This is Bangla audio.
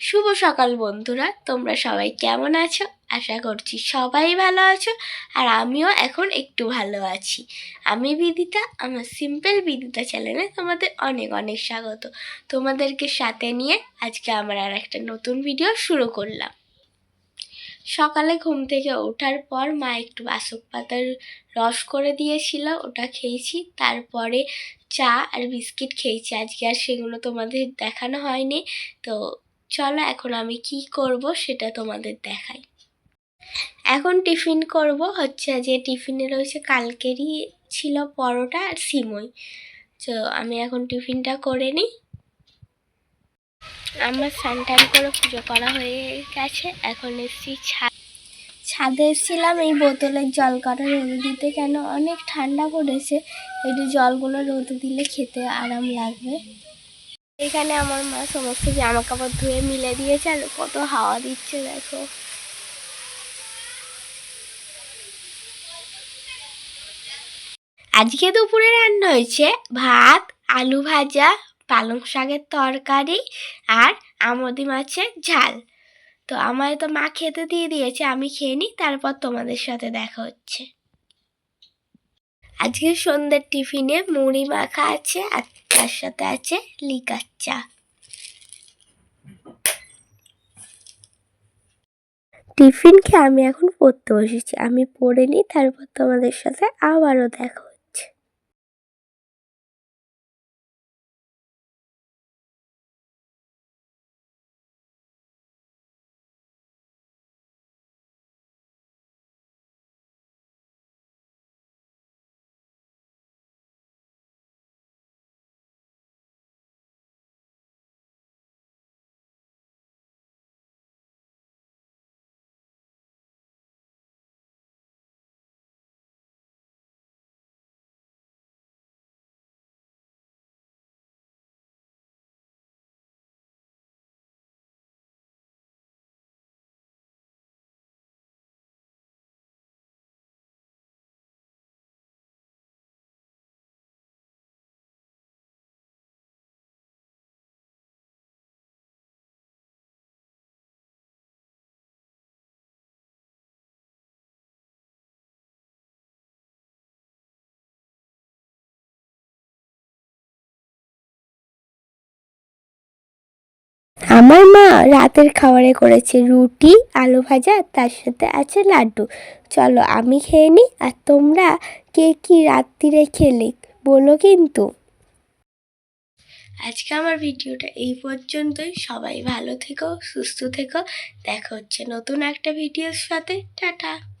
শুভ সকাল বন্ধুরা, তোমরা সবাই কেমন আছো? আশা করছি সবাই ভালো আছো আর আমিও এখন একটু ভালো আছি। আমি বিদিতা, আমার সিম্পল বিদিতা চ্যানেলে তোমাদের অনেক অনেক স্বাগত। তোমাদেরকে সাথে নিয়ে আজকে আমার আর একটা নতুন ভিডিও শুরু করলাম। সকালে ঘুম থেকে ওঠার পর মা একটু বাসক পাতার রস করে দিয়েছিল, ওটা খেয়েছি। তারপরে চা আর বিস্কিট খেয়েছি। আজকে আর সেগুলো তোমাদের দেখানো হয়নি, তো চলো এখন আমি কি করব সেটা তোমাদের দেখাই। এখন টিফিন করব হচ্ছে যে টিফিনে রয়েছে কালকেরই ছিল পরোটা আর সিমই। তো আমি এখন টিফিনটা করে নিই। আমার স্নান করে পুজো করা হয়ে গেছে, এখন এসছি ছাদ। ছাদে এসেছিলাম, এই বোতলের জল কটা রোদে দিতে কেন অনেক ঠান্ডা পড়েছে একটু জলগুলো রোদে দিলে খেতে আরাম লাগবে। এখানে আমার মা সমস্ত জামা কাপড় ধুয়ে মিলে দিয়েছে আর কত হাওয়া দিচ্ছে, দেখো। আজকে দুপুরে রান্না হয়েছে ভাত, আলু ভাজা, পালং শাকের তরকারি আর আমদি মাছের ঝাল। তো আমায় তো মা খেতে দিয়ে দিয়েছে, আমি খেয়ে নিই, তারপর তোমাদের সাথে দেখা হচ্ছে। আজকে সন্ধ্যের টিফিনে মুড়ি মাখা আছে আর তার সাথে আছে লিকার চা। টিফিন খেয়ে আমি এখন পড়তে বসেছি। আমি পড়ে নিই, তারপর তোমাদের সাথে আবারও দেখা আমার মা রাতের খাবারে করেছে রুটি, আলু ভাজা, তার সাথে আছে লাড্ডু। চলো আমি খেয়ে নিই আর তোমরা কে কি রাত্রিরে খেলে, বলো কিন্তু। আজকে আমার ভিডিওটা এই পর্যন্তই। সবাই ভালো থেকো, সুস্থ থেকো। দেখা হচ্ছে নতুন একটা ভিডিওর সাথে। টাটা।